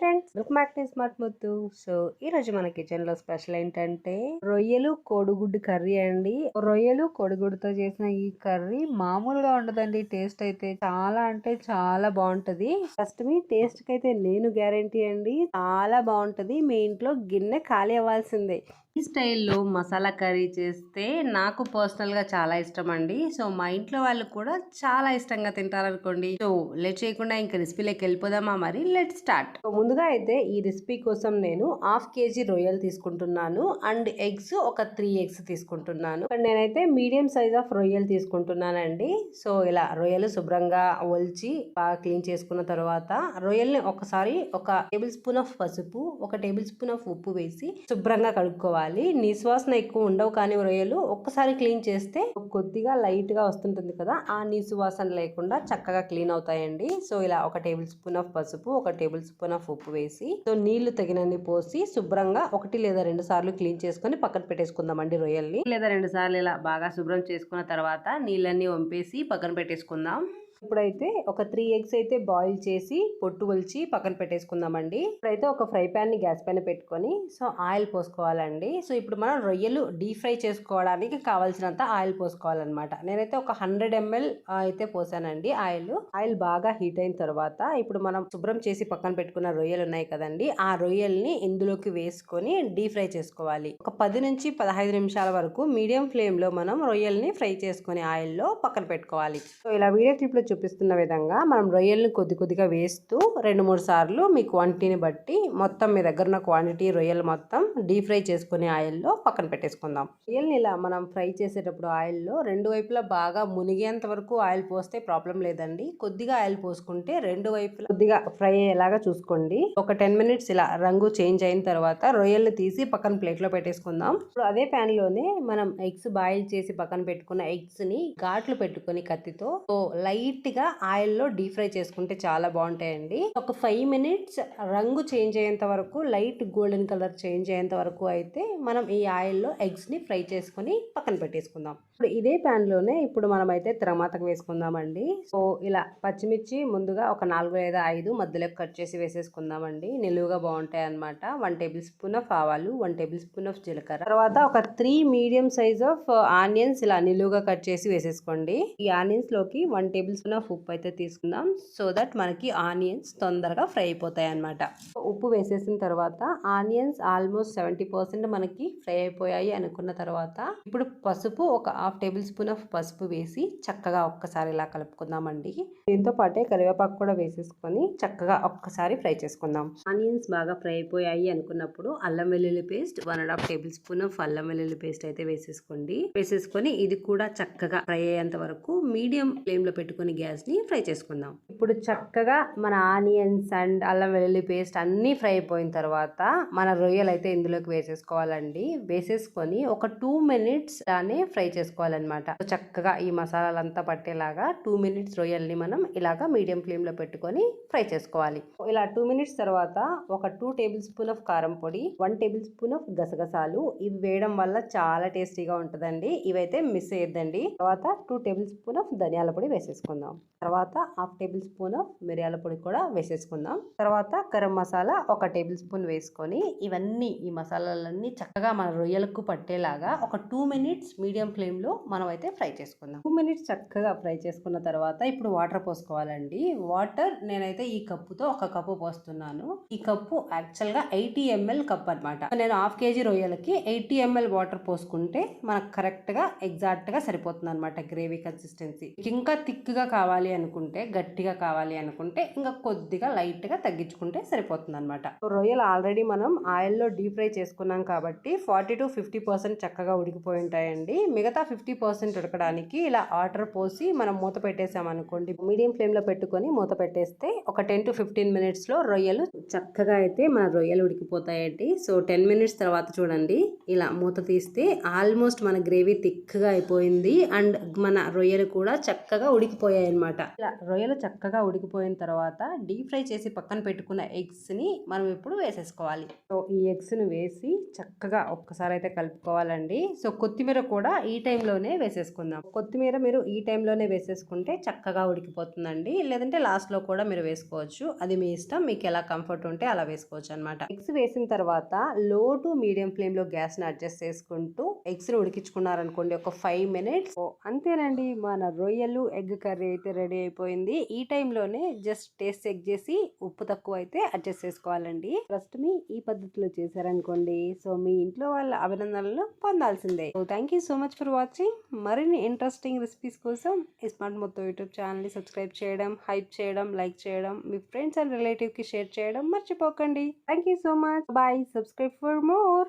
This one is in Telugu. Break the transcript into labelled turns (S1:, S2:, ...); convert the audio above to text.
S1: Friends welcome back to smart Muthu so ఈ రోజు మన కిచెన్లో స్పెషల్ ఏంటంటే రొయ్యలు కోడిగుడ్డు కర్రీ అండి. రొయ్యలు కోడిగుడ్డుతో చేసిన ఈ కర్రీ మామూలుగా ఉండదండి. టేస్ట్ అయితే చాలా అంటే చాలా బాగుంటది. ఫస్ట్ మీ టేస్ట్కి అయితే నేను గ్యారంటీ అండి చాలా బాగుంటది. మీ ఇంట్లో గిన్నె ఖాళీ అవ్వాల్సిందే. ఈ స్టైల్లో మసాలా కర్రీ చేస్తే నాకు పర్సనల్గా చాలా ఇష్టం అండి సో మా ఇంట్లో వాళ్ళు కూడా చాలా ఇష్టంగా తింటారనుకోండి. సో లెట్ చేయకుండా ఇంకా రెసిపీలోకి వెళ్ళిపోదామా మరి? Let start. ముందుగా అయితే ఈ రెసిపీ కోసం నేను హాఫ్ కేజీ రొయ్యలు తీసుకుంటున్నాను. అండ్ ఎగ్స్ ఒక త్రీ ఎగ్స్ తీసుకుంటున్నాను. నేనైతే మీడియం సైజ్ ఆఫ్ రొయ్యలు తీసుకుంటున్నానండి. సో ఇలా రొయ్యలు శుభ్రంగా ఒలిచి బాగా క్లీన్ చేసుకున్న తర్వాత రొయ్యల్ని ఒకసారి ఒక టేబుల్ స్పూన్ ఆఫ్ పసుపు ఒక టేబుల్ స్పూన్ ఆఫ్ ఉప్పు వేసి శుభ్రంగా కడుక్కోవాలి. నీసువాసన ఎక్కువ ఉండవు కానీ రొయ్యలు ఒక్కసారి క్లీన్ చేస్తే కొద్దిగా లైట్గా వస్తుంటుంది కదా ఆ నీసు వాసన లేకుండా చక్కగా క్లీన్ అవుతాయండి. సో ఇలా ఒక టేబుల్ స్పూన్ ఆఫ్ పసుపు ఒక టేబుల్ స్పూన్ ఆఫ్ ఉప్పు వేసి సో నీళ్ళు తగినన్ని పోసి శుభ్రంగా ఒకటి లేదా రెండు సార్లు క్లీన్ చేసుకుని పక్కన పెట్టేసుకుందామండి రొయ్యల్ని. లేదా రెండు సార్లు ఇలా బాగా శుభ్రం చేసుకున్న తర్వాత నీళ్ళన్నీ వంపేసి పక్కన పెట్టేసుకుందాం. ఇప్పుడైతే ఒక త్రీ ఎగ్స్ అయితే బాయిల్ చేసి పొట్టు ఒలిచి పక్కన పెట్టేసుకుందామండి. ఇప్పుడైతే ఒక ఫ్రై ప్యాన్ని గ్యాస్ పైన పెట్టుకొని సో ఆయిల్ పోసుకోవాలండి. సో ఇప్పుడు మనం రొయ్యలు డీప్ ఫ్రై చేసుకోవడానికి కావాల్సినంత ఆయిల్ పోసుకోవాలన్నమాట. నేనైతే ఒక హండ్రెడ్ ఎంఎల్ అయితే పోసానండి ఆయిల్. ఆయిల్ బాగా హీట్ అయిన తర్వాత ఇప్పుడు మనం శుభ్రం చేసి పక్కన పెట్టుకున్న రొయ్యలు ఉన్నాయి కదండి ఆ రొయ్యల్ని ఇందులోకి వేసుకొని డీప్ ఫ్రై చేసుకోవాలి. ఒక పది నుంచి పదహైదు నిమిషాల వరకు మీడియం ఫ్లేమ్లో మనం రొయ్యల్ని ఫ్రై చేసుకొని ఆయిల్లో పక్కన పెట్టుకోవాలి. సో ఇలా వీడియో క్లిప్లో చూపిస్తున్న విధంగా మనం రొయ్యల్ని కొద్ది కొద్దిగా వేస్తూ రెండు మూడు సార్లు మీ క్వాంటిటీని బట్టి మొత్తం మీ దగ్గర ఉన్న క్వాంటిటీ రొయ్యలు మొత్తం డీప్ ఫ్రై చేసుకుని ఆయిల్లో పక్కన పెట్టేసుకుందాం. రొయ్యల్ని ఇలా మనం ఫ్రై చేసేటప్పుడు ఆయిల్లో రెండు వైపులా బాగా మునిగేంత వరకు ఆయిల్ పోస్తే ప్రాబ్లం లేదండి. కొద్దిగా ఆయిల్ పోసుకుంటే రెండు వైపులా కొద్దిగా ఫ్రై అయ్యేలాగా చూసుకోండి. ఒక టెన్ మినిట్స్ ఇలా రంగు చేంజ్ అయిన తర్వాత రొయ్యల్ని తీసి పక్కన ప్లేట్లో పెట్టేసుకుందాం. ఇప్పుడు అదే ప్యాన్లోనే మనం ఎగ్స్ బాయిల్ చేసి పక్కన పెట్టుకున్న ఎగ్స్ని ఘాట్లు పెట్టుకొని కత్తితో లైట్ గా ఆయిల్లో డీప్ ఫ్రై చేసుకుంటే చాలా బాగుంటాయండి. ఒక ఫైవ్ మినిట్స్ రంగు చేంజ్ అయ్యేంత వరకు లైట్ గోల్డెన్ కలర్ చేంజ్ అయ్యేంత వరకు అయితే మనం ఈ ఆయిల్లో ఎగ్స్ని ఫ్రై చేసుకొని పక్కన పెట్టేసుకుందాం. ఇప్పుడు ఇదే ప్యాన్లోనే ఇప్పుడు మనం అయితే తిరమాతకు వేసుకుందామండి. సో ఇలా పచ్చిమిర్చి ముందుగా ఒక నాలుగు లేదా ఐదు మధ్యలో కట్ చేసి వేసేసుకుందామండి. నిలువుగా బాగుంటాయి అనమాట వన్ టేబుల్ స్పూన్ ఆఫ్ ఆవాలు వన్ టేబుల్ స్పూన్ ఆఫ్ జీలకర్ర. తర్వాత ఒక three medium size of onions ఇలా నిలువుగా కట్ చేసి వేసేసుకోండి. ఈ ఆనియన్స్లోకి వన్ టేబుల్ స్పూన్ ఆఫ్ ఉప్పు అయితే తీసుకుందాం. సో దట్ మనకి ఆనియన్స్ తొందరగా ఫ్రై అయిపోతాయి అనమాట ఉప్పు వేసేసిన తర్వాత ఆనియన్స్ ఆల్మోస్ట్ సెవెంటీ పర్సెంట్ మనకి ఫ్రై అయిపోయాయి అనుకున్న తర్వాత ఇప్పుడు పసుపు ఒక హాఫ్ టేబుల్ స్పూన్ ఆఫ్ పసుపు వేసి చక్కగా ఒక్కసారి ఇలా కలుపుకుందామండి. దీంతో పాటే కరివేపాకు కూడా వేసేసుకొని చక్కగా ఒక్కసారి ఫ్రై చేసుకుందాం. ఆనియన్స్ బాగా ఫ్రై అయిపోయాయి అనుకున్నప్పుడు అల్లం వెల్లుల్లి paste one and half tablespoon of అల్లం వెల్లుల్లి పేస్ట్ అయితే వేసేసుకోండి. వేసేసుకొని ఇది కూడా చక్కగా ఫ్రై అయ్యేంత వరకు మీడియం ఫ్లేమ్లో పెట్టుకుని గ్యాస్ని ఫ్రై చేసుకుందాం. ఇప్పుడు చక్కగా మన ఆనియన్స్ అండ్ అల్లం వెల్లుల్లి పేస్ట్ అన్ని ఫ్రై అయిపోయిన తర్వాత మన రొయ్యలు అయితే ఇందులోకి వేసేసుకోవాలండి. వేసేసుకొని ఒక టూ మినిట్స్ దాన్ని ఫ్రై చేసుకోవాలన్నమాట చక్కగా ఈ మసాలాలంతా పట్టేలాగా టూ మినిట్స్ రొయ్యల్ని మనం ఇలాగా మీడియం ఫ్లేమ్లో పెట్టుకొని ఫ్రై చేసుకోవాలి. ఇలా టూ మినిట్స్ తర్వాత ఒక టూ టేబుల్ స్పూన్ ఆఫ్ కారం పొడి వన్ టేబుల్ స్పూన్ ఆఫ్ గసగసాలు ఇవి వేయడం వల్ల చాలా టేస్టీగా ఉంటుందండి. ఇవైతే మిస్ అయ్యద్దండి. తర్వాత టూ టేబుల్ స్పూన్ ఆఫ్ ధనియాల పొడి వేసేసుకుందాం. తర్వాత హాఫ్ టేబుల్ స్పూన్ ఆఫ్ మిరియాల పొడి కూడా వేసేసుకుందాం. తర్వాత గరం మసాలా ఒక టేబుల్ స్పూన్ వేసుకొని ఇవన్నీ ఈ మసాలాలన్నీ చక్కగా మన రొయ్యలకు పట్టేలాగా ఒక టూ మినిట్స్ మీడియం ఫ్లేమ్లో లో మనం అయితే ఫ్రై చేసుకుందాం. టూ మినిట్స్ చక్కగా ఫ్రై చేసుకున్న తర్వాత ఇప్పుడు వాటర్ పోసుకోవాలండి. వాటర్ నేనైతే ఈ కప్పుతో ఒక కప్పు పోస్తున్నాను. ఈ కప్పు యాక్చువల్గా ఎయిటీ ఎంఎల్ కప్ అనమాట నేను హాఫ్ కేజీ రొయ్యలకి ఎయిటీ ఎంఎల్ వాటర్ పోసుకుంటే మనకు కరెక్ట్గా ఎగ్జాక్ట్గా సరిపోతుంది అనమాట గ్రేవీ కన్సిస్టెన్సీ. ఇంకా థిక్గా కావాలి అనుకుంటే గట్టిగా కావాలి అనుకుంటే ఇంకా కొద్దిగా లైట్గా తగ్గించుకుంటే సరిపోతుంది అనమాట రొయ్యలు ఆల్రెడీ మనం ఆయిల్లో డీప్ ఫ్రై చేసుకున్నాం కాబట్టి ఫార్టీ టు ఫిఫ్టీ పర్సెంట్ చక్కగా ఉడికిపోయి ఉంటాయండి. మిగతా ఫిఫ్టీ పర్సెంట్ ఉడకడానికి ఇలా వాటర్ పోసి మనం మూత పెట్టేసామనుకోండి. మీడియం ఫ్లేమ్లో పెట్టుకొని మూత పెట్టేస్తే ఒక టెన్ టు ఫిఫ్టీన్ మినిట్స్లో రొయ్యలు చక్కగా అయితే మన రొయ్యలు ఉడికిపోతాయండి. సో టెన్ మినిట్స్ తర్వాత చూడండి. ఇలా మూత తీస్తే ఆల్మోస్ట్ మన గ్రేవీ థిక్గా అయిపోయింది. అండ్ మన రొయ్యలు కూడా చక్కగా ఉడికిపోయాయి అనమాట ఇలా రొయ్యలు చక్కగా ఉడికిపోయిన తర్వాత డీప్ ఫ్రై చేసి పక్కన పెట్టుకున్న ఎగ్స్ని మనం ఇప్పుడు వేసేసుకోవాలి. సో ఈ ఎగ్స్ను వేసి చక్కగా ఒక్కసారి అయితే కలుపుకోవాలండి. సో కొత్తిమీర కూడా ఈ టైం టైంలోనే వేసేసుకుందాం. కొత్తిమీర మీరు ఈ టైంలోనే వేసేసుకుంటే చక్కగా ఉడికిపోతుందండి. లేదంటే లాస్ట్లో కూడా మీరు వేసుకోవచ్చు. అది మీ ఇష్టం. మీకు ఎలా కంఫర్ట్ ఉంటే అలా వేసుకోవచ్చు అనమాట ఎగ్స్ వేసిన తర్వాత లో టు మీడియం ఫ్లేమ్లో గ్యాస్ని అడ్జస్ట్ చేసుకుంటూ ఎగ్స్ని ఉడికించుకున్నారనుకోండి ఒక ఫైవ్ మినిట్స్. అంతేనండి. మన రొయ్యలు ఎగ్ కర్రీ అయితే రెడీ అయిపోయింది. ఈ టైంలోనే జస్ట్ టేస్ట్ చెక్ చేసి ఉప్పు తక్కువ అయితే అడ్జస్ట్ చేసుకోవాలండి. ఫస్ట్ మీ ఈ పద్ధతిలో చేశారనుకోండి. సో మీ ఇంట్లో వాళ్ళ అభినందనలు పొందాల్సిందే. So thank you so much for watching. మరిన్ని ఇంట్రెస్టింగ్ రెసిపీస్ కోసం స్మార్ట్ మొత్తం యూట్యూబ్ ఛానల్ని సబ్స్క్రైబ్ చేయడం హైప్ చేయడం లైక్ చేయడం మీ ఫ్రెండ్స్ అండ్ రిలేటివ్కి షేర్ చేయడం మర్చిపోకండి. Thank you so much bye subscribe for more